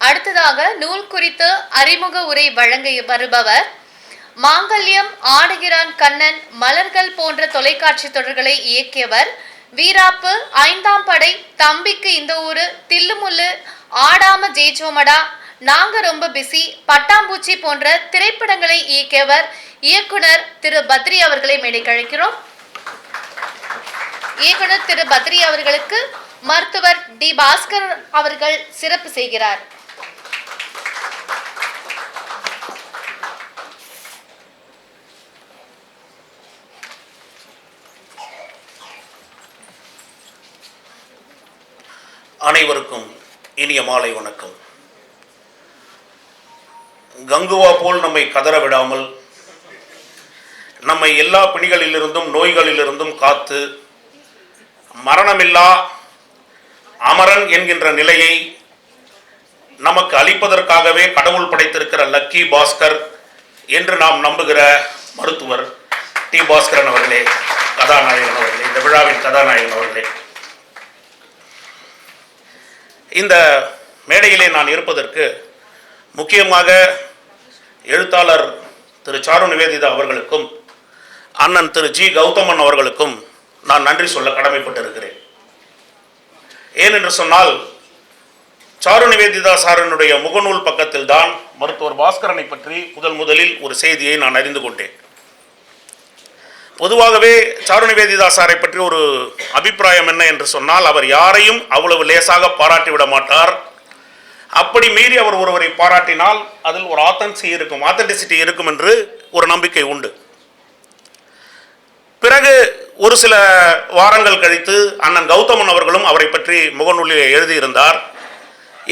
அடுத்ததாக நூல் குறித்து அறிமுக உரை வழங்க வருபவர் மாங்கல்யம் ஆடுகிறான் கண்ணன் மலர்கள் போன்ற தொலைக்காட்சி தொடர்களை இயக்கியவர் வீராப்பு ஐந்தாம் படை தம்பிக்கு இந்த ஊரு தில்லுமுல்லு ஆடாம ஜெயிச்சோமடா நாங்க ரொம்ப பிஸி பட்டாம்பூச்சி போன்ற திரைப்படங்களை இயக்கியவர் இயக்குனர் திரு பத்ரி அவர்களை மேடைக்கு அழைக்கிறோம். இயக்குனர் திரு பத்ரி அவர்களுக்கு மருத்துவர் டி பாஸ்கர் அவர்கள் சிறப்பு செய்கிறார். அனைவருக்கும் இனிய மாலை வணக்கம். கங்குவா போல் நம்மை கதற விடாமல் நம்மை எல்லா பிணிகளிலிருந்தும் நோய்களிலிருந்தும் காத்து மரணமில்லா அமரன் என்கின்ற நிலையை நமக்கு அளிப்பதற்காகவே கடவுள் படைத்திருக்கிற லக்கி பாஸ்கர் என்று நாம் நம்புகிற மருத்துவர் டி பாஸ்கரன் அவர்களே கதாநாயகன் அவர்களே இந்த விழாவின் கதாநாயகன் அவர்களே. இந்த மேடையிலே நான் இருப்பதற்கு முக்கியமாக எழுத்தாளர் திரு சாரு நிவேதிதா அவர்களுக்கும் அண்ணன் திரு ஜி கௌதமன் அவர்களுக்கும் நான் நன்றி சொல்ல கடமைப்பட்டிருக்கிறேன். ஏனென்று சொன்னால் சாரு நிவேதிதா சாரனுடைய முகநூல் பக்கத்தில் தான் மருத்துவர் பாஸ்கரனை பற்றி முதல் முதலில் ஒரு செய்தியை நான் அறிந்து கொண்டேன். பொதுவாகவே சாரு சாரை பற்றி ஒரு அபிப்பிராயம் என்ன என்று சொன்னால் அவர் யாரையும் அவ்வளவு லேசாக பாராட்டி விட மாட்டார். அப்படி மீறி அவர் ஒருவரை பாராட்டினால் அதில் ஒரு ஆத்தன்சி இருக்கும் ஆத்தன்டிசிட்டி இருக்கும் என்று ஒரு நம்பிக்கை உண்டு. பிறகு ஒரு சில வாரங்கள் கழித்து அண்ணன் கௌதமன் அவர்களும் அவரை பற்றி முகநூலில் எழுதியிருந்தார்.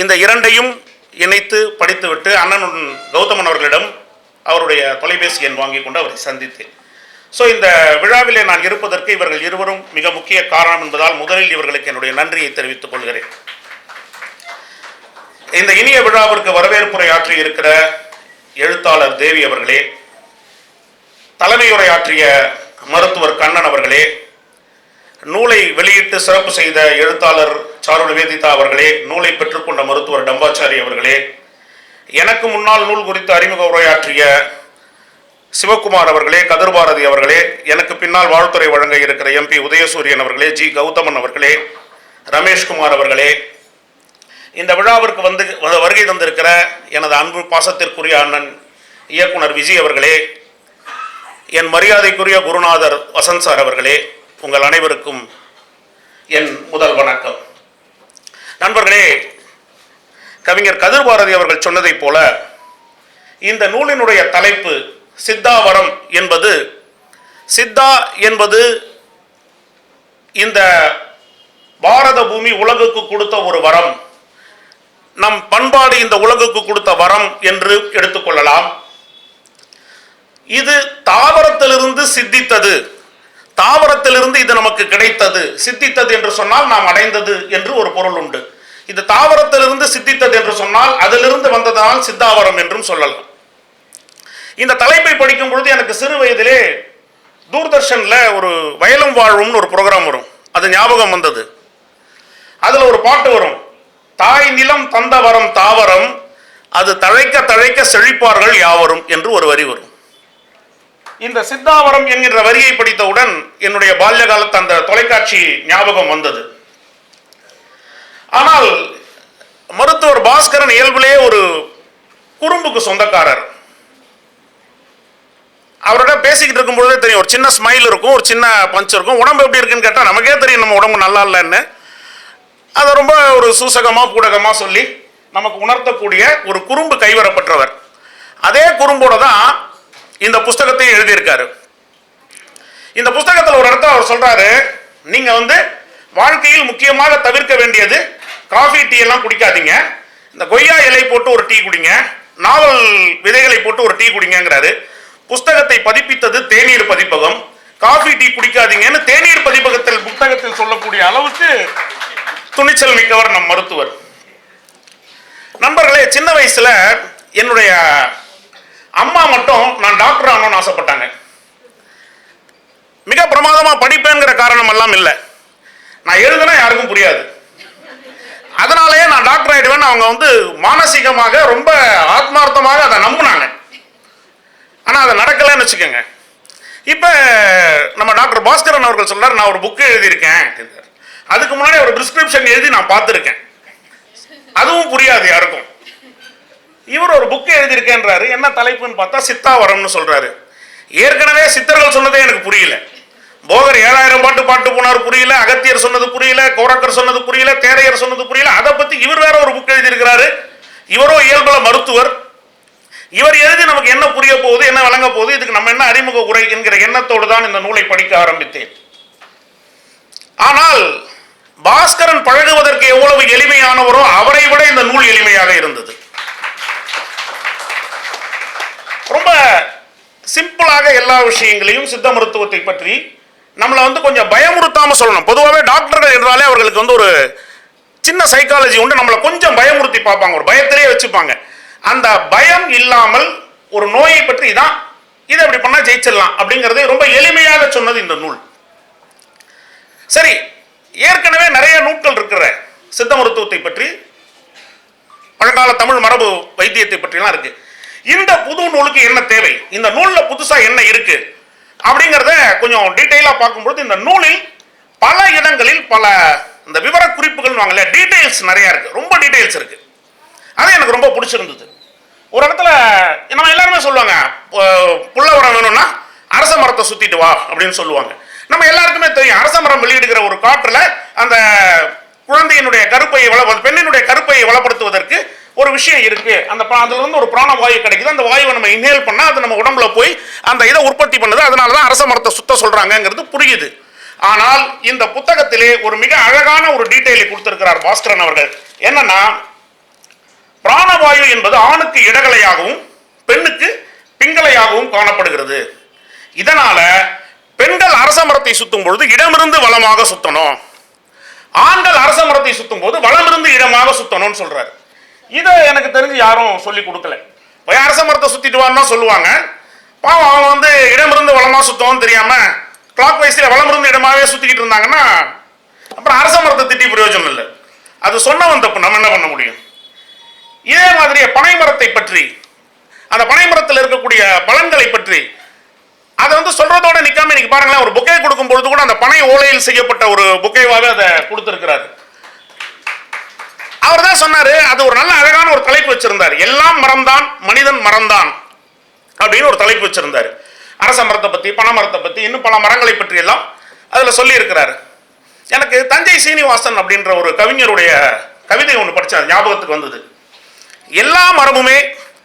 இந்த இரண்டையும் இணைத்து படித்துவிட்டு அண்ணன் கௌதமன் அவர்களிடம் அவருடைய தொலைபேசி எண் வாங்கி கொண்டு அவரை சந்தித்தேன். ஸோ இந்த விழாவிலே நான் இருப்பதற்கு இவர்கள் இருவரும் மிக முக்கிய காரணம் என்பதால் முதலில் இவர்களுக்கு என்னுடைய நன்றியை தெரிவித்துக் கொள்கிறேன். இந்த இனிய விழாவிற்கு வரவேற்புரை ஆற்றி இருக்கிற எழுத்தாளர் தேவி அவர்களே தலைமையுரையாற்றிய மருத்துவர் கண்ணன் அவர்களே நூலை வெளியிட்டு சிறப்பு செய்த எழுத்தாளர் சாரு நிவேதிதா அவர்களே நூலை பெற்றுக்கொண்ட மருத்துவர் டம்பாச்சாரி அவர்களே எனக்கு முன்னால் நூல் குறித்து அறிமுக உரையாற்றிய சிவகுமார் அவர்களே கதிர்பாரதி அவர்களே எனக்கு பின்னால் வாழ்த்துறை வழங்க இருக்கிற எம்பி உதயசூரியன் அவர்களே ஜி கௌதமன் அவர்களே ரமேஷ்குமார் அவர்களே இந்த விழாவிற்கு வந்து வ- வருகை தந்திருக்கிற எனது அன்பு பாசத்திற்குரிய அண்ணன் இயக்குனர் விஜய் அவர்களே என் மரியாதைக்குரிய குருநாதர் வசந்த் சார் அவர்களே உங்கள் அனைவருக்கும் என் முதல் வணக்கம். நண்பர்களே கவிஞர் கதிர்பாரதி அவர்கள் சொன்னதைப் போல இந்த நூலினுடைய தலைப்பு சித்தாவரம் என்பது சித்தா என்பது இந்த பாரத பூமி உலகுக்கு கொடுத்த ஒரு வரம். நம் பண்பாடு இந்த உலகுக்கு கொடுத்த வரம் என்று எடுத்துக்கொள்ளலாம் இது தாவரத்திலிருந்து சித்தித்தது. தாவரத்திலிருந்து இது நமக்கு கிடைத்தது. சித்தித்தது என்று சொன்னால் நாம் அடைந்தது என்று ஒரு பொருள் உண்டு. இது தாவரத்திலிருந்து சித்தித்தது என்று சொன்னால் அதிலிருந்து வந்ததனால் சித்தாவரம் என்றும் சொல்லலாம். இந்த தலைப்பை படிக்கும் பொழுது எனக்கு சிறு வயதிலே தூர்தர்ஷனில் ஒரு வயலும் வாழும்னு ஒரு ப்ரோக்ராம் வரும். அது ஞாபகம் வந்தது. அதில் ஒரு பாட்டு வரும். தாய் நிலம் தந்த வரம் தாவரம் அது தழைக்க தழைக்க செழிப்பார்கள் யாவரும் என்று ஒரு வரி வரும். இந்த சித்தாவரம் என்கிற வரியை படித்தவுடன் என்னுடைய பால்ய காலத்து அந்த தொலைக்காட்சி ஞாபகம் வந்தது. ஆனால் மருத்துவர் பாஸ்கரன் இயல்பிலே ஒரு குறும்புக்கு சொந்தக்காரர். அவரோட பேசிக்கிட்டு இருக்கும்பொழுதே தெரியும். ஒரு சின்ன ஸ்மைல் இருக்கும் ஒரு சின்ன பஞ்ச் இருக்கும். உடம்பு எப்படி இருக்குன்னு கேட்டால் நமக்கே தெரியும் நம்ம உடம்பு நல்லா இல்லைன்னு. அதை ரொம்ப ஒரு சூசகமாக பூடகமாக சொல்லி நமக்கு உணர்த்தக்கூடிய ஒரு குறும்பு கைவரப்பட்டவர் அதே குறும்போட தான் இந்த புஸ்தகத்தையும் எழுதியிருக்காரு. இந்த புஸ்தகத்தில் ஒரு இடத்த அவர் சொல்றாரு நீங்க வந்து வாழ்க்கையில் முக்கியமாக தவிர்க்க வேண்டியது காஃபி டீ எல்லாம் குடிக்காதீங்க. இந்த கொய்யா இலை போட்டு ஒரு டீ குடிங்க. நாவல் விதைகளை போட்டு ஒரு டீ குடிங்கிறாரு புஸ்தகத்தை பதிப்பித்தது தேநீர் பதிப்பகம். காஃபி டீ குடிக்காதீங்கன்னு தேநீர் பதிப்பகத்தில் புத்தகத்தில் சொல்லக்கூடிய அளவுக்கு துணிச்சல் மிக்கவர் நம் மருத்துவர். நண்பர்களே சின்ன வயசுல என்னுடைய அம்மா மட்டும் நான் டாக்டர் ஆகணும்னு ஆசைப்பட்டாங்க. மிக பிரமாதமாக படிப்பேங்கிற காரணம் எல்லாம் இல்லை. நான் எழுதுனா யாருக்கும் புரியாது. அதனாலேயே நான் டாக்டர் ஆயிடுவேன் அவங்க வந்து மானசீகமாக ரொம்ப ஆத்மார்த்தமாக அதை நம்பினாங்க. ஆனால் அது நடக்கலைன்னு வச்சுக்கோங்க. இப்போ நம்ம டாக்டர் பாஸ்கரன் அவர்கள் சொன்னார் நான் ஒரு புக்கு எழுதியிருக்கேன் அதுக்கு முன்னாடி ஒரு ப்ரிஸ்கிரிப்ஷன் எழுதி நான் பார்த்துருக்கேன். அதுவும் புரியாது யாருக்கும். இவர் ஒரு புக்கு எழுதியிருக்கேன்றாரு. என்ன தலைப்புன்னு பார்த்தா சித்தாவரம்னு சொல்கிறாரு ஏற்கனவே சித்தர்கள் சொன்னதே எனக்கு புரியல. போகர் ஏழாயிரம் பாட்டு பாட்டு போனார் புரியல. அகத்தியர் சொன்னது புரியல. கோரக்கர் சொன்னது புரியல. தேரையர் சொன்னது புரியல. அதை பற்றி இவர் வேற ஒரு புக் எழுதியிருக்கிறாரு. இவரோ இயல்பல மருத்துவர். இவர் எழுதி நமக்கு என்ன புரிய போகுது என்ன வழங்க போகுது இதுக்கு நம்ம என்ன அறிமுக உரை என்கிற எண்ணத்தோடு தான் இந்த நூலை படிக்க ஆரம்பித்தேன். ஆனால் பாஸ்கரன் பழகுவதற்கு எவ்வளவு எளிமையானவரோ அவரை விட இந்த நூல் எளிமையாக இருந்தது. ரொம்ப சிம்பிளாக எல்லா விஷயங்களையும் சித்த மருத்துவத்தை பற்றி நம்மளை வந்து கொஞ்சம் பயமுறுத்தாமல் சொல்லணும். பொதுவாகவே டாக்டர்கள் என்றாலே அவர்களுக்கு வந்து ஒரு சின்ன சைக்காலஜி உண்டு. நம்மளை கொஞ்சம் பயமுறுத்தி பார்ப்பாங்க. ஒரு பயத்திலே வச்சுப்பாங்க. அந்த பயம் இல்லாமல் ஒரு நோயை பற்றி தான் இதை அப்படி பண்ணா ஜெயிச்சிடலாம் அப்படிங்கறதை ரொம்ப எளிமையாக சொன்னது இந்த நூல். சரி ஏற்கனவே நிறைய நூல்கள் இருக்கிற சித்த மருத்துவத்தை பற்றி பழங்கால தமிழ் மரபு வைத்தியத்தை பற்றிலாம் இருக்கு. இந்த புது நூலுக்கு என்ன தேவை? இந்த நூலில் புதுசாக என்ன இருக்கு? அப்படிங்கிறத கொஞ்சம் டீட்டெயிலாக பார்க்கும்போது இந்த நூலில் பல இடங்களில் பல இந்த விவர குறிப்புகள் வாங்கல டீட்டெயில்ஸ் நிறையா இருக்கு. ரொம்ப டீட்டெயில்ஸ் இருக்கு. அது எனக்கு ரொம்ப பிடிச்சிருந்தது. ஒரு இடத்துல நம்ம எல்லாருமே சொல்லுவாங்க புள்ள உரம் வேணும்னா அரச மரத்தை சுத்திட்டு வா அப்படின்னு சொல்லுவாங்க. நம்ம எல்லாருக்குமே தெரியும் அரச மரம் வெளியிடுகிற ஒரு காற்றுல அந்த குழந்தையினுடைய கருப்பையை வள பெண்ணினுடைய கருப்பையை வளப்படுத்துவதற்கு ஒரு விஷயம் இருக்கு. அந்த அதுல இருந்து ஒரு பிராண வாயு கிடைக்குது. அந்த வாயுவை நம்ம இன்ஹேல் பண்ணா அது நம்ம உடம்புல போய் அந்த இதை உற்பத்தி பண்ணுது. அதனால தான் அரச மரத்தை சுத்த சொல்றாங்கிறது புரியுது. ஆனால் இந்த புத்தகத்திலே ஒரு மிக அழகான ஒரு டீட்டெயிலை கொடுத்திருக்கிறார் பாஸ்கரன் அவர்கள். என்னன்னா பிராணவாயு என்பது ஆணுக்கு இடகலையாகவும் பெண்ணுக்கு பிங்கலையாகவும் காணப்படுகிறது. இதனால பெண்கள் அரச மரத்தை சுத்தும் பொழுது இடமிருந்து வளமாக சுத்தணும். ஆண்கள் அரச மரத்தை சுத்தும் போது வளமிருந்து இடமாக சுத்தணும்னு சொல்றாரு. இதை எனக்கு தெரிஞ்சு யாரும் சொல்லி கொடுக்கல. போய் அரச மரத்தை சுத்திட்டு வான்னு சொல்லுவாங்க. பாவம் அவங்க வந்து இடமிருந்து வளமாக சுத்தவும் தெரியாம கிளாக் வைஸ்ல வளமிருந்து இடமாவே சுத்திக்கிட்டு இருந்தாங்கன்னா அப்புறம் அரச மரத்தை திட்டி பிரயோஜனம் இல்லை. அது சொன்னவன் தப்பு நம்ம என்ன பண்ண முடியும்? இதே மாதிரியே பனை மரத்தை பற்றி அந்த பனை மரத்தில் இருக்கக்கூடிய பலன்களை பற்றி அதை வந்து சொல்றதோட நிக்காம இன்னைக்கு பாருங்களேன் ஒரு புக்கே கொடுக்கும் பொழுது கூட அந்த பனை ஓலையில் செய்யப்பட்ட ஒரு புக்கேவாவே அதை கொடுத்திருக்கிறாரு. அவர் தான் சொன்னாரு அது ஒரு நல்ல அழகான ஒரு தலைப்பு வச்சிருந்தார். எல்லாம் மரம்தான் மனிதன் மரம்தான் அப்படின்னு ஒரு தலைப்பு வச்சிருந்தார். அரச மரத்தை பத்தி பனை மரத்தை பத்தி இன்னும் பல மரங்களை பற்றி எல்லாம் அதுல சொல்லி இருக்கிறாரு எனக்கு தஞ்சை சீனிவாசன் அப்படின்ற ஒரு கவிஞருடைய கவிதை ஒன்று படிச்சேன் ஞாபகத்துக்கு வந்தது. எல்லா மரமுமே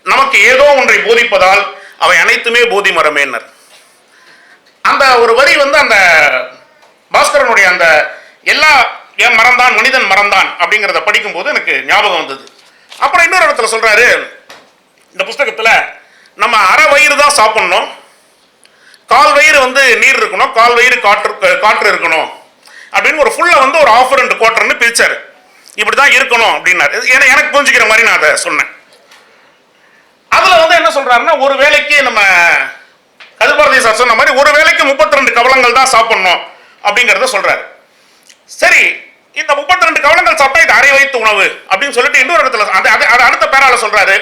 நமக்கு ஏதோ ஒன்றை போதிப்பதால் அவை அனைத்துமே போதி மரமேனர். அந்த ஒரு வரி வந்து அந்த பாஸ்கரனுடைய அந்த எல்லா என் மறந்தான் மனிதன் மறந்தான் அப்படிங்கிறத படிக்கும்போது எனக்கு ஞாபகம் வந்தது. அப்புறம் இன்னொரு இடத்துல சொல்றாரு இந்த புஸ்தகத்துல நம்ம அரை வயிறு தான் சாப்பிடணும். கால் வயிறு வந்து நீர் இருக்கணும் கால் வயிறு காற்று காற்று இருக்கணும் அப்படின்னு ஒரு ஃபுல்லா வந்து ஒரு ஆஃப் ரெண்டு குவார்டர்னு பிரிச்சாரு. இப்படி தான் இருக்கணும் அப்படின்னாரு. ஏன்னா எனக்கு புரிஞ்சுக்கிற மாதிரி நான் அதை சொன்னேன். அதுல வந்து என்ன சொல்றாருன்னா ஒரு வேளைக்கு நம்ம கதிர்பாரதி சார் சொன்ன மாதிரி ஒரு வேளைக்கு 32 ரெண்டு கவலங்கள் தான் சாப்பிடணும் அப்படிங்கறத சொல்றாரு. சரி இந்த 32 ரெண்டு கவலங்கள் சாப்பிட்டா இது அரை வயிற்று உணவு அப்படின்னு சொல்லிட்டு இன்னொரு இடத்துல அது அது அடுத்த பேரால சொல்றாரு.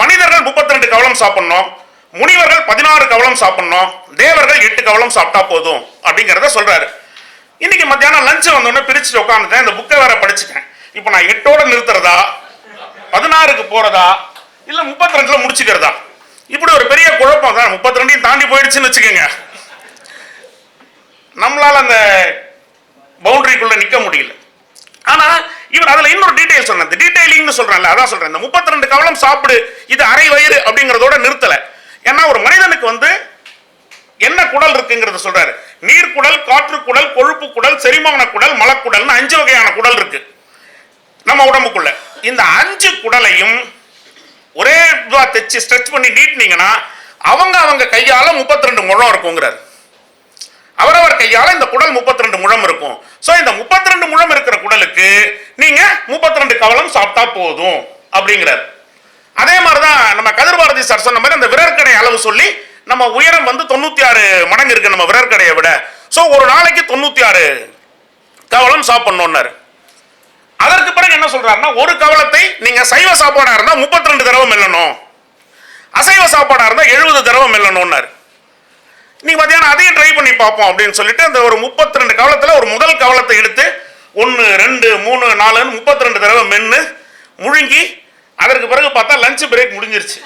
மனிதர்கள் 32 ரெண்டு கவலம் சாப்பிடணும் முனிவர்கள் பதினாறு கவலம் சாப்பிடணும் தேவர்கள் எட்டு கவலம் சாப்பிட்டா போதும் அப்படிங்கிறத சொல்றாரு. இன்னைக்கு மத்தியானம் லஞ்ச் வந்தோடனே பிரிச்சு உட்காந்துட்டேன் இந்த புக்கை வேற படிச்சுட்டேன். இப்போ நான் எட்டோட நிறுத்துறதா? பதினாறுக்கு போறதா? இல்ல 32 ரெண்டுல முடிச்சுக்கிறதா? இப்படி ஒரு பெரிய குழப்பம். தான் முப்பத்தி ரெண்டையும் தாண்டி போயிடுச்சுன்னு வச்சுக்கோங்க. நம்மளால அந்த பவுண்டரிக்குள்ள நிக்க முடியல. ஆனா இவர் அதுல இன்னொரு டீடைல் சொன்ன இந்த டீடைலிங்னு சொல்றேன்ல அதான் சொல்றேன். இந்த 32 ரெண்டு கவலம் சாப்பிடு இது அரை வயிறு அப்படிங்கறதோட நிறுத்தல. ஏன்னா ஒரு மனிதனுக்கு வந்து என்ன குடல் இருக்குங்கிறத சொல்றாரு. நீர் குடல் காற்று குடல் கொழுப்பு குடல் செரிமான குடல் மலக்குடல்னு அஞ்சு வகையான நம்ம உடம்புக்குள்ள. இந்த அஞ்சு குடலையும் ஒரே இதுவாக தைச்சு ஸ்ட்ரெச் பண்ணி நீட்டினீங்கன்னா அவங்க அவங்க கையால் முப்பத்தி ரெண்டு முழம் இருக்குங்கிறார். அவரவர் கையால் இந்த குடல் 32 ரெண்டு முழம் இருக்கும். ஸோ இந்த 32 ரெண்டு முழம் இருக்கிற குடலுக்கு நீங்கள் முப்பத்தி ரெண்டு கவலம் சாப்பிட்டா போதும் அப்படிங்கிறார். அதே மாதிரி தான் நம்ம கதிர்பாரதி சார் சொன்ன மாதிரி அந்த விரற்கடை அளவு சொல்லி நம்ம உயரம் வந்து தொண்ணூற்றி ஆறு மடங்கு இருக்கு நம்ம விரற்கடையை விட. ஸோ ஒரு நாளைக்கு தொண்ணூற்றி ஆறு கவலம் சாப்பிட்ணுன்னாரு அதற்கு பிறகு என்ன சொல்றாருன்னா ஒரு கவலத்தை நீங்க சைவ சாப்பாடா இருந்தா 32 தடவை மெல்லணும். அசைவ சாப்பாடா இருந்தா எழுபது தடவை மெல்லணும்னாரு. நீங்க மத்தியானம் அதையும் ட்ரை பண்ணி பார்ப்போம் அப்படின்னு சொல்லிட்டு அந்த ஒரு 32 ரெண்டு கவலத்துல ஒரு முதல் கவலத்தை எடுத்து ஒன்று ரெண்டு மூணு நாலுன்னு 32 ரெண்டு தடவை மென்று முழுங்கி அதற்கு பிறகு பார்த்தா லஞ்ச் பிரேக் முடிஞ்சிருச்சு.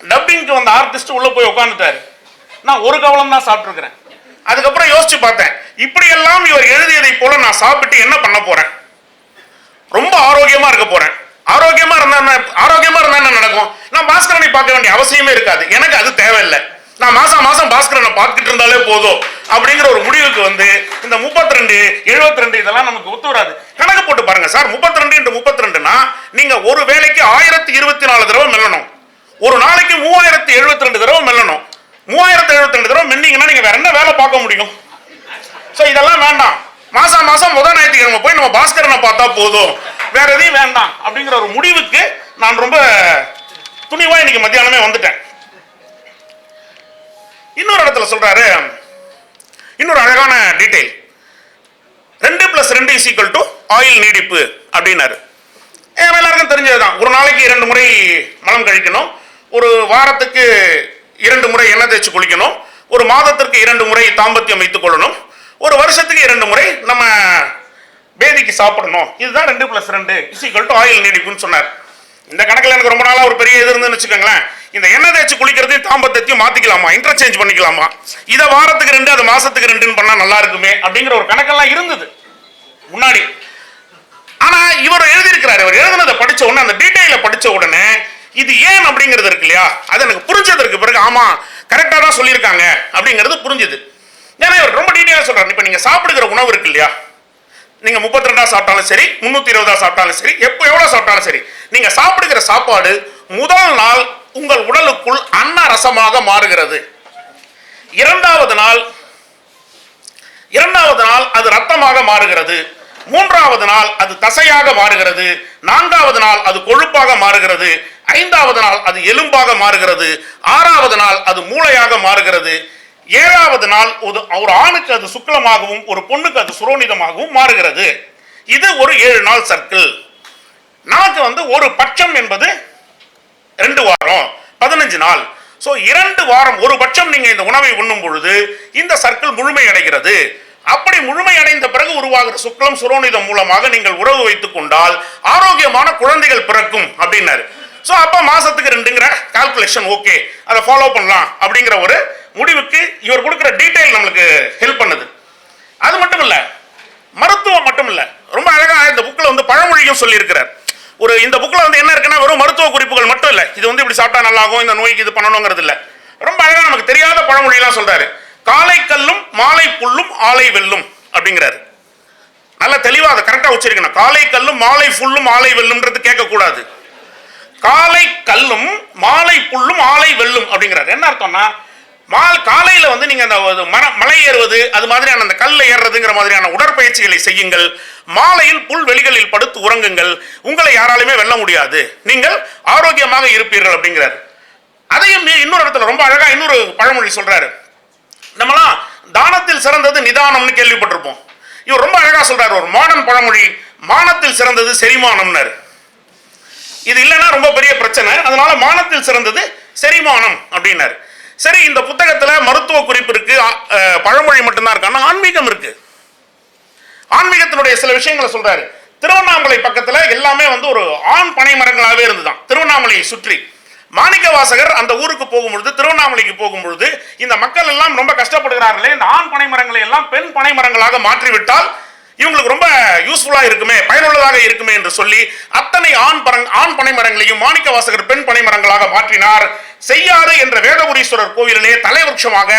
டப்பிங்க்கு வந்த ஆர்டிஸ்ட் உள்ள போய் உட்காந்துட்டாரு நான் ஒரு கவலம் தான் சாப்பிட்டுருக்கிறேன். அதுக்கப்புறம் யோசிச்சு பார்த்தேன். இப்படியெல்லாம் இவர் எழுதியதை போல நான் சாப்பிட்டு என்ன பண்ண போறேன்? ரொம்ப ஆரோக்கியமா இருக்க போறேன். ஆரோக்கியமா இருந்தா என்ன- ஆரோக்கியமா இருந்தா என்ன நடக்கும்? நான் பாஸ்கரனை பார்க்க வேண்டிய அவசியமே இருக்காது. எனக்கு அது தேவையில்லை. நான் மாசம் மாசம் பாஸ்கரனை பார்த்துட்டு இருந்தாலே போதும். அப்படிங்கிற ஒரு முடிவுக்கு வந்து இந்த 32 ரெண்டு எழுபத்தி ரெண்டு இதெல்லாம் நமக்கு ஒத்து வராது. கணக்கு போட்டு பாருங்க சார். 32 ரெண்டு இன்று முப்பத்தி ரெண்டுனா நீங்க ஒரு வேலைக்கு ஆயிரத்தி இருபத்தி நாலு தடவை மெல்லணும். ஒரு நாளைக்கு மூவாயிரத்தி எழுபத்தி ரெண்டு தடவை மெல்லணும். மூவாயிரத்தி எழுபத்தி ரெண்டு தடவை மென்னீங்கன்னா நீங்க வேற என்ன வேலை பார்க்க முடியும்? ஸோ இதெல்லாம் வேண்டாம். மாசம் மாசம் முதல் ஞாயிற்றுக்கிழமை போய் நம்ம பாஸ்கரனை பார்த்தா போதும். வேற எதையும் வேண்டாம் அப்படிங்கிற ஒரு முடிவுக்கு நான் ரொம்ப துணிவா இன்னைக்கு மத்தியானமே வந்துட்டேன். இன்னொரு இடத்துல சொல்றாரு இன்னொரு அழகான டீட்டெயில் ரெண்டு பிளஸ் ரெண்டு இஸ் ஈக்குவல் டு ஆயில் நீடிப்பு அப்படின்னாரு. எல்லாருக்கும் தெரிஞ்சதுதான். ஒரு நாளைக்கு இரண்டு முறை மலம் கழிக்கணும். ஒரு வாரத்துக்கு இரண்டு முறை எண்ணெய் தேய்ச்சி குளிக்கணும். ஒரு மாதத்திற்கு இரண்டு முறை தாம்பத்தியம் வைத்துக் கொள்ளணும். ஒரு வருஷத்துக்கு இரண்டு முறை நம்ம பேதிக்கு சாப்பிடணும். இதுதான் ரெண்டு பிளஸ் ரெண்டு இசிக்கல் டு ஆயில் நீடிப்புன்னு சொன்னார். இந்த கணக்கில் எனக்கு ரொம்ப நாளாக ஒரு பெரிய இது இருந்துன்னு வச்சுக்கோங்களேன். இந்த எண்ணெய் தேய்ச்சி குளிக்கிறதையும் தாம்பத்தையும் மாற்றிக்கலாமா இன்டர்சேஞ்ச் பண்ணிக்கலாமா? இதை வாரத்துக்கு ரெண்டு அது மாதத்துக்கு ரெண்டுன்னு பண்ணால் நல்லா இருக்குமே அப்படிங்கிற ஒரு கணக்கெல்லாம் இருந்தது. முன்னாடி. ஆனால் இவர் எழுதியிருக்கிறார். இவர் எழுதுனதை படித்த உடனே அந்த டீட்டெயிலை படித்த உடனே இது ஏன் அப்படிங்கிறது இருக்கு இல்லையா? அது எனக்கு புரிஞ்சதற்கு பிறகு ஆமாம் கரெக்டாக தான் சொல்லியிருக்காங்க அப்படிங்கிறது புரிஞ்சுது. ஏன்னா இவர் ரொம்ப டீட்டெயிலாக சொல்கிறார் இப்ப நீங்க சாப்பிடுகிற உணவு இருக்கு இல்லையா? நீங்க முப்பத்தி ரெண்டா சாப்பிட்டாலும் சரி முன்னூத்தி இருபதா சாப்பிட்டாலும் சரி எப்போ எவ்வளவு சாப்பிட்டாலும் சரி நீங்க சாப்பிடுகிற சாப்பாடு முதல் நாள் உங்கள் உடலுக்குள் அன்ன ரசமாக மாறுகிறது. இரண்டாவது நாள் இரண்டாவது நாள் அது ரத்தமாக மாறுகிறது. மூன்றாவது நாள் அது தசையாக மாறுகிறது. நான்காவது நாள் அது கொழுப்பாக மாறுகிறது. ஐந்தாவது நாள் அது எலும்பாக மாறுகிறது. ஆறாவது நாள் அது மூளையாக மாறுகிறது. ஏழாவது நாள் ஒரு ஒரு ஆணுக்கு அது சுக்லமாகவும் ஒரு பொண்ணுக்கு அது சுரோனிதமாகவும் மாறுகிறது. இது ஒரு ஏழு நாள் சர்க்கிள் நமக்கு வந்து ஒரு பட்சம் என்பது ரெண்டு வாரம் பதினஞ்சு நாள். ஸோ இரண்டு வாரம் ஒரு பட்சம் நீங்கள் இந்த உணவை உண்ணும் பொழுது இந்த சர்க்கிள் முழுமை அடைகிறது அப்படி முழுமை அடைந்த பிறகு உருவாகிற சுக்லம் சுரோனிதம் மூலமாக நீங்கள் உறவு வைத்துக் கொண்டால் ஆரோக்கியமான குழந்தைகள் பிறக்கும் அப்படின்னாரு. ஸோ அப்போ மாதத்துக்கு ரெண்டுங்கிற கால்குலேஷன் ஓகே அதை ஃபாலோ பண்ணலாம் அப்படிங்கிற ஒரு முடிவுக்கு இவர் கொடுக்குற டீட்டெயில் நம்மளுக்கு ஹெல்ப் பண்ணுது. அது மட்டும் இல்லை மருத்துவம் மட்டும் இல்லை ரொம்ப அழகாக இந்த புக்கில் வந்து பழமொழியும் சொல்லியிருக்கிறார். ஒரு இந்த புக்கில் வந்து என்ன இருக்குன்னா வெறும் மருத்துவ குறிப்புகள் மட்டும் இல்லை இது வந்து இப்படி சாப்பிட்டா நல்லாகும் இந்த நோய்க்கு இது பண்ணணுங்கிறது இல்லை. ரொம்ப அழகாக நமக்கு தெரியாத பழமொழியெல்லாம் சொல்கிறாரு காலை கல்லும் மாலை புல்லும் ஆலை வெல்லும் அப்படிங்கிறாரு. நல்லா தெளிவாக அதை கரெக்டாக உச்சரிக்கணும் காலை கல்லும் மாலை புல்லும் ஆலை வெல்லும்ன்றது கேட்கக்கூடாது. காலை கல்லும் மாலை புல்லும் ஆலை வெல்லும் அப்படிங்கிறார். என்ன அர்த்தம்னா மால் காலையில் வந்து நீங்கள் அந்த மர மலை ஏறுவது அது மாதிரியான அந்த கல்லை ஏறுறதுங்கிற மாதிரியான உடற்பயிற்சிகளை செய்யுங்கள். மாலையில் புல் வெளிகளில் படுத்து உறங்குங்கள். உங்களை யாராலுமே வெல்ல முடியாது. நீங்கள் ஆரோக்கியமாக இருப்பீர்கள் அப்படிங்கிறாரு. அதையும் இன்னொரு இடத்துல ரொம்ப அழகாக இன்னொரு பழமொழி சொல்கிறாரு நம்மளாம் தானத்தில் சிறந்தது நிதானம்னு கேள்விப்பட்டிருப்போம். இவர் ரொம்ப அழகாக சொல்கிறார் ஒரு மாடன் பழமொழி மானத்தில் சிறந்தது செரிமானம்னாரு. இது இல்லைன்னா ரொம்ப பெரிய பிரச்சனை. அதனால மானத்தில் சிறந்தது செரிமானம் அப்படின்னாரு. சரி இந்த புத்தகத்துல மருத்துவ குறிப்பு இருக்கு. பழமொழி மட்டும்தான் இருக்கு. ஆனால் ஆன்மீகம் இருக்கு. ஆன்மீகத்தினுடைய சில விஷயங்களை சொல்றாரு. திருவண்ணாமலை பக்கத்துல எல்லாமே வந்து ஒரு ஆண் பனை மரங்களாகவே இருந்துதான். திருவண்ணாமலையை சுற்றி. மாணிக்க வாசகர் அந்த ஊருக்கு போகும்பொழுது திருவண்ணாமலைக்கு போகும்பொழுது இந்த மக்கள் எல்லாம் ரொம்ப கஷ்டப்படுகிறார்களே இந்த ஆண் பனை மரங்களை எல்லாம் பெண் பனை மரங்களாக மாற்றிவிட்டால் இவங்களுக்கு ரொம்ப யூஸ்ஃபுல்லாக இருக்குமே பயனுள்ளதாக இருக்குமே என்று சொல்லி அத்தனை ஆண் பரங் ஆண் பனை மரங்களையும் மாணிக்க வாசகர் பெண் பனை மரங்களாக மாற்றினார். செய்யாறு என்ற வேதபுரீஸ்வரர் கோவிலிலே தலைவருஷமாக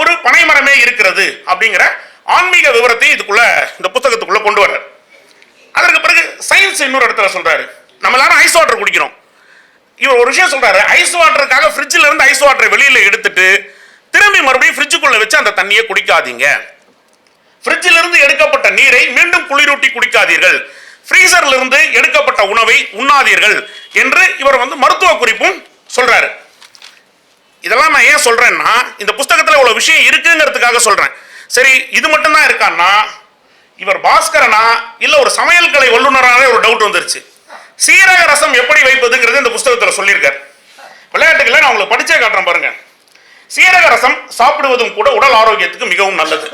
ஒரு பனைமரமே இருக்கிறது அப்படிங்கிற ஆன்மீக விவரத்தை இதுக்குள்ள இந்த புத்தகத்துக்குள்ள கொண்டு வர்றார். அதற்கு பிறகு சயின்ஸ் இன்னொரு இடத்துல சொல்றாரு. நம்ம எல்லாரும் ஐஸ் வாட்டர் குடிக்கிறோம். இவர் ஒரு விஷயம் சொல்றாரு ஐஸ் வாட்டருக்காக ஃப்ரிட்ஜில் இருந்து ஐஸ் வாட்டரை வெளியில் எடுத்துட்டு திரும்பி மறுபடியும் ஃப்ரிட்ஜுக்குள்ள வச்சு அந்த தண்ணியை குடிக்காதீங்க. ஃப்ரிட்ஜில் இருந்து எடுக்கப்பட்ட நீரை மீண்டும் குளிரூட்டி குடிக்காதீர்கள். ஃப்ரீசர்ல இருந்து எடுக்கப்பட்ட உணவை உண்ணாதீர்கள் என்று இவர் வந்து மருத்துவ குறிப்பும் சொல்றாரு. இதெல்லாம் நான் ஏன் சொல்றேன்னா இந்த புஸ்தகத்துல இவ்வளவு விஷயம் இருக்குங்கிறதுக்காக சொல்றேன். சரி இது மட்டும்தான் இருக்கான்னா இவர் பாஸ்கரனா இல்ல ஒரு சமையல் கலை வல்லுநரானே ஒரு டவுட் வந்துருச்சு. சீரக ரசம் எப்படி வைப்பதுங்கிறது இந்த புஸ்தகத்துல சொல்லியிருக்காரு. விளையாட்டுகளை நான் உங்களுக்கு படிச்சே காட்டுறேன் பாருங்க. சீரக ரசம் சாப்பிடுவதும் கூட உடல் ஆரோக்கியத்துக்கு மிகவும் நல்லது.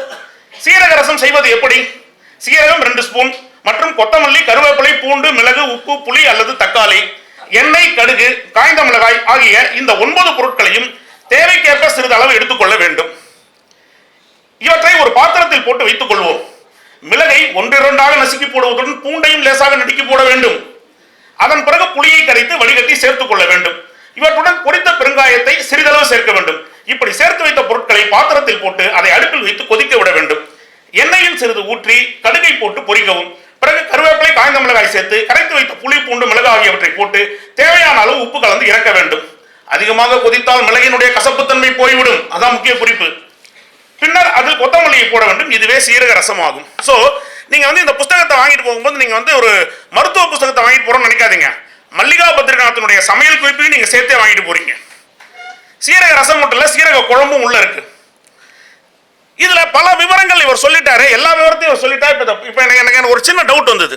சீரக ரசம் செய்வது எப்படி? சீரகம் ரெண்டு ஸ்பூன் மற்றும் கொத்தமல்லி கருவேப்பிலை பூண்டு மிளகு உப்பு புளி அல்லது தக்காளி எண்ணெய் கடுகு காய்ந்த மிளகாய் ஆகிய இந்த ஒன்பது பொருட்களையும் தேவைக்கேற்ப சிறிதளவு எடுத்துக்கொள்ள வேண்டும். இவற்றை ஒரு பாத்திரத்தில் போட்டு வைத்துக் கொள்வோம். மிளகை ஒன்றிரண்டாக நசுக்கி போடுவதுடன் பூண்டையும் லேசாக நடுக்கி போட வேண்டும். அதன் பிறகு புளியை கரைத்து வடிகட்டி சேர்த்துக் கொள்ள வேண்டும். இவற்றுடன் பொரித்த பெருங்காயத்தை சிறிதளவு சேர்க்க வேண்டும். இப்படி சேர்த்து வைத்த பொருட்களை பாத்திரத்தில் போட்டு அதை அடுப்பில் வைத்து கொதிக்க விட வேண்டும். எண்ணெயில் சிறிது ஊற்றி கடுகை போட்டு பொரிக்கவும். பிறகு கருவேப்பிலை காய்ந்த மிளகாய் சேர்த்து கரைத்து வைத்த புளி பூண்டு மிளகு ஆகியவற்றை போட்டு தேவையான அளவு உப்பு கலந்து இறக்க வேண்டும். அதிகமாக கொதித்தால் மிளகினுடைய கசப்புத்தன்மை போய்விடும். அதான் முக்கிய குறிப்பு. பின்னர் அதில் கொத்தமல்லியை போட வேண்டும். இதுவே சீரக ரசம் ஆகும் ஸோ நீங்கள் வந்து இந்த புஸ்தகத்தை வாங்கிட்டு போகும்போது நீங்கள் வந்து ஒரு மருத்துவ புஸ்தகத்தை வாங்கிட்டு போகிறோம்னு நினைக்காதீங்க. மல்லிகா பத்ரிநாத்தினுடைய சமையல் குறிப்பையும் நீங்கள் சேர்த்தே வாங்கிட்டு போகிறீங்க சீரக ரசம் மட்டும் இல்ல சீரக குழம்பும் உள்ள இருக்கு. இதுல பல விவரங்கள் இவர் சொல்லிட்டாரு. எல்லா விவரத்தையும் இவர் சொல்லிட்டாரு இப்ப இப்போ எனக்கு எனக்கு ஒரு சின்ன டவுட் வந்தது.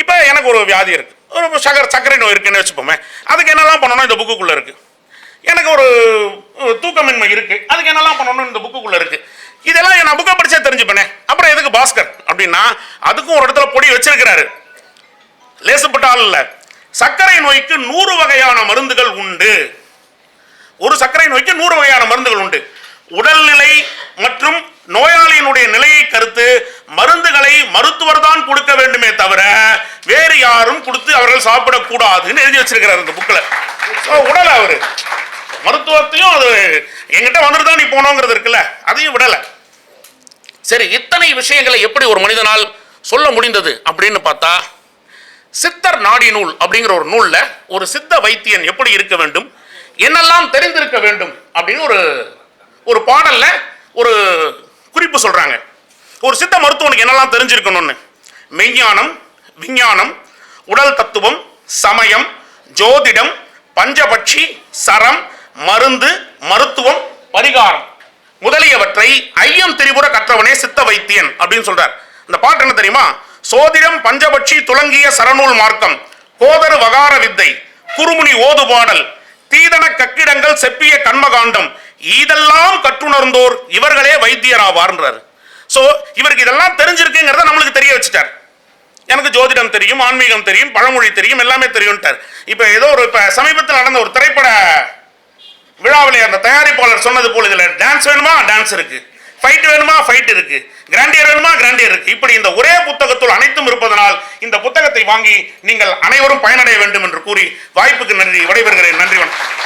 இப்ப எனக்கு ஒரு வியாதி இருக்கு. ஒரு சக்கரை சர்க்கரை நோய் இருக்குன்னு வச்சுப்போமே அதுக்கு என்னெல்லாம் பண்ணணும் இந்த புக்குக்குள்ள இருக்கு. எனக்கு ஒரு தூக்கமின்மை இருக்கு. அதுக்கு என்னெல்லாம் பண்ணணும் இந்த புக்குக்குள்ள இருக்கு. இதெல்லாம் நான் புக்கை படிச்சே தெரிஞ்சுப்பேனே. அப்புறம் எதுக்கு பாஸ்கர்? அப்படின்னா அதுக்கும் ஒரு இடத்துல பொடி வச்சிருக்கிறாரு. லேசுப்பட்ட ஆள் இல்லை. சர்க்கரை நோய்க்கு நூறு வகையான மருந்துகள் உண்டு. ஒரு சர்க்கரை நோய்க்கு நூறு வகையான மருந்துகள் உண்டு. உடல்நிலை மற்றும் நோயாளியினுடைய நிலையை கருத்து மருந்துகளை மருத்துவர் தான் கொடுக்க வேண்டுமே தவிர வேறு யாரும் கொடுத்து அவர்கள் சாப்பிடக்கூடாதுன்னு எழுதி வச்சிருக்கிறார் இந்த புக்கில். உடல அவரு. மருத்துவத்தையும் அது எங்கிட்ட வந்துட்டு தான் நீ போனோங்கிறது இருக்குல்ல அதையும் விடல. சரி இத்தனை விஷயங்களை எப்படி ஒரு மனிதனால் சொல்ல முடிந்தது அப்படின்னு பார்த்தா சித்தர் நாடி நூல் அப்படிங்கிற ஒரு நூல்ல ஒரு சித்த வைத்தியன் எப்படி இருக்க வேண்டும்? என்னெல்லாம் தெரிந்திருக்க வேண்டும் அப்படின்னு ஒரு ஒரு பாடல்ல ஒரு குறிப்பு சொல்கிறாங்க ஒரு சித்த மருத்துவனுக்கு என்னெல்லாம் தெரிஞ்சிருக்கணும்னு? மெய்ஞானம் விஞ்ஞானம் உடல் தத்துவம் சமயம் ஜோதிடம் பஞ்சபட்சி சரம் மருந்து மருத்துவம் பரிகாரம். முதலியவற்றை ஐயம் திரிபுர கற்றவனே சித்த வைத்தியன் அப்படின்னு சொல்றார். இந்த பாட்டு என்ன தெரியுமா? சோதிடம் பஞ்சபட்சி துலங்கிய சரநூல் மார்க்கம் கோதரு வகார வித்தை குறுமுனி ஓது பாடல் தீதன கக்கிடங்கள் செப்பிய கண்மகாண்டம். இதெல்லாம் கற்றுணர்ந்தோர் இவர்களே வைத்தியராவார்ன்றார். ஸோ இவருக்கு இதெல்லாம் தெரிஞ்சிருக்குங்கிறத நம்மளுக்கு தெரிய வச்சுட்டார். எனக்கு ஜோதிடம் தெரியும் ஆன்மீகம் தெரியும் பழமொழி தெரியும் எல்லாமே தெரியும்ட்டார். இப்போ ஏதோ ஒரு இப்போ சமீபத்தில் நடந்த ஒரு திரைப்பட விழாவிலே அந்த தயாரிப்பாளர் சொன்னது போல இதில் டான்ஸ் வேணுமா? டான்ஸ் இருக்குது ஃபைட் வேணுமா? ஃபைட் இருக்கு. கிராண்டியர் வேணுமா? கிராண்டியர் இருக்கு. இப்படி இந்த ஒரே புத்தகத்துள் அனைத்தும் இருப்பதனால் இந்த புத்தகத்தை வாங்கி நீங்கள் அனைவரும் பயனடைய வேண்டும் என்று கூறி வாய்ப்புக்கு நன்றி. விடைபெறுகிறேன். நன்றி வணக்கம்.